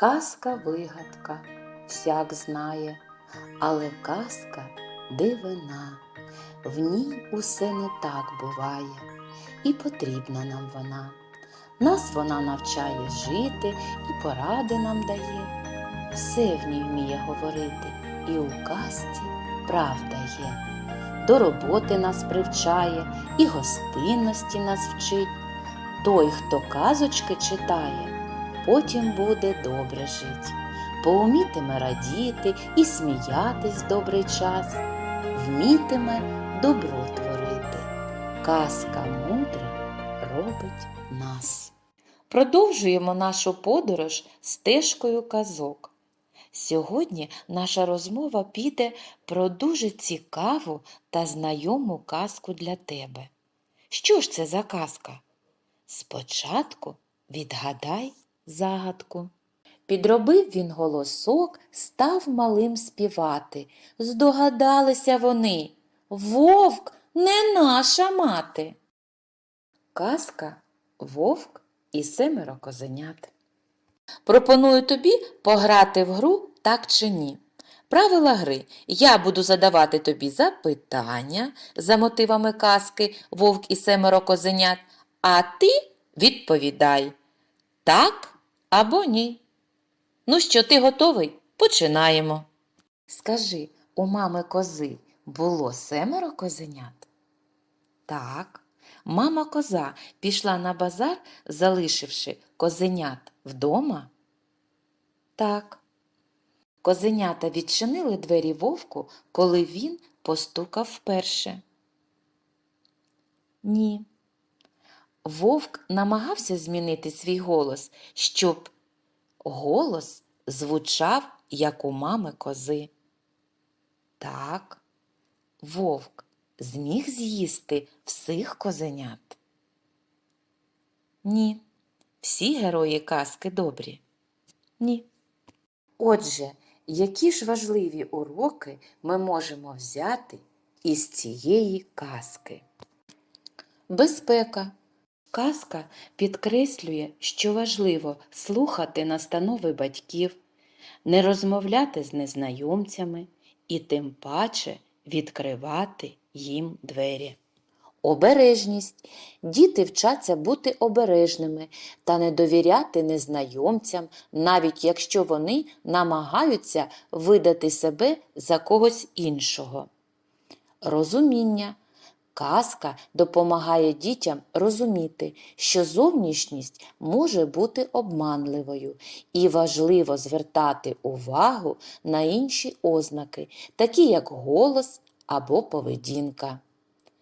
Казка вигадка всяк знає, але казка дивина. В ній усе не так буває, і потрібна нам вона. Нас вона навчає жити і поради нам дає. Все в ній вміє говорити, і у казці правда є. До роботи нас привчає і гостинності нас вчить. Той, хто казочки читає, потім буде добре жить. Поумітиме радіти і сміятись добрий час, вмітиме добро творити. Казка мудра робить нас. Продовжуємо нашу подорож стежкою казок. Сьогодні наша розмова піде про дуже цікаву та знайому казку для тебе. Що ж це за казка? Спочатку відгадай загадку. Підробив він голосок, став малим співати. Здогадалися вони. Вовк не наша мати. Казка Вовк і семеро козенят. Пропоную тобі пограти в гру так чи ні. Правила гри. Я буду задавати тобі запитання за мотивами казки Вовк і семеро козенят, а ти відповідай так або ні. Ну що, ти готовий? Починаємо. Скажи, у мами кози було семеро козенят? Так. Мама коза пішла на базар, залишивши козенят вдома? Так. Козенята відчинили двері вовку, коли він постукав вперше. Ні. Вовк намагався змінити свій голос, щоб голос звучав, як у мами кози. Так, вовк зміг з'їсти всіх козенят? Ні. Всі герої казки добрі? Ні. Отже, які ж важливі уроки ми можемо взяти із цієї казки? Безпека. Казка підкреслює, що важливо слухати настанови батьків, не розмовляти з незнайомцями і тим паче відкривати їм двері. Обережність. Діти вчаться бути обережними та не довіряти незнайомцям, навіть якщо вони намагаються видати себе за когось іншого. Розуміння. Казка допомагає дітям розуміти, що зовнішність може бути обманливою, і важливо звертати увагу на інші ознаки, такі як голос або поведінка.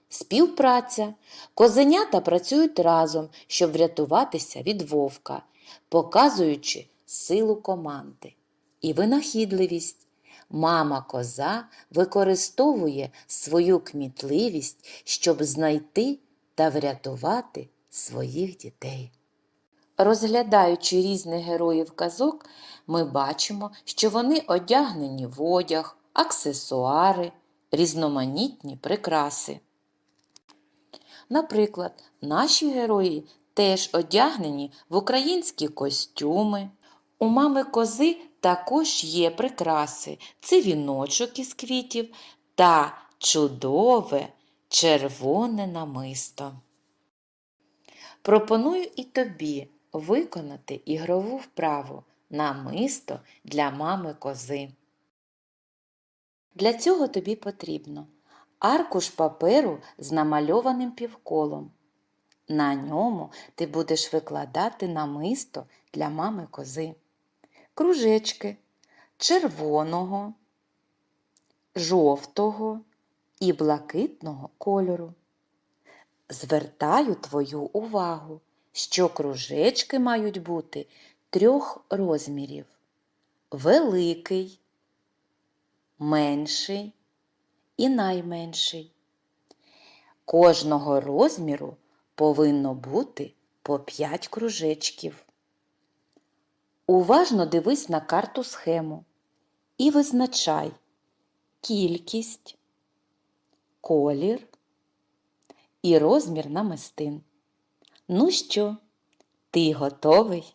Співпраця. Козенята працюють разом, щоб врятуватися від вовка, показуючи силу команди. І винахідливість. Мама коза використовує свою кмітливість, щоб знайти та врятувати своїх дітей. Розглядаючи різних героїв казок, ми бачимо, що вони одягнені в одяг, аксесуари, різноманітні прикраси. Наприклад, наші герої теж одягнені в українські костюми. У мами кози також є прикраси це віночок із квітів та чудове червоне намисто. Пропоную і тобі виконати ігрову вправу намисто для мами кози. Для цього тобі потрібно аркуш паперу з намальованим півколом. На ньому ти будеш викладати намисто для мами кози, кружечки червоного, жовтого і блакитного кольору. Звертаю твою увагу, що кружечки мають бути трьох розмірів: великий, менший і найменший. Кожного розміру повинно бути по 5 кружечків. Уважно дивись на карту схему і визначай кількість, колір і розмір намистин. Ну що, ти готовий?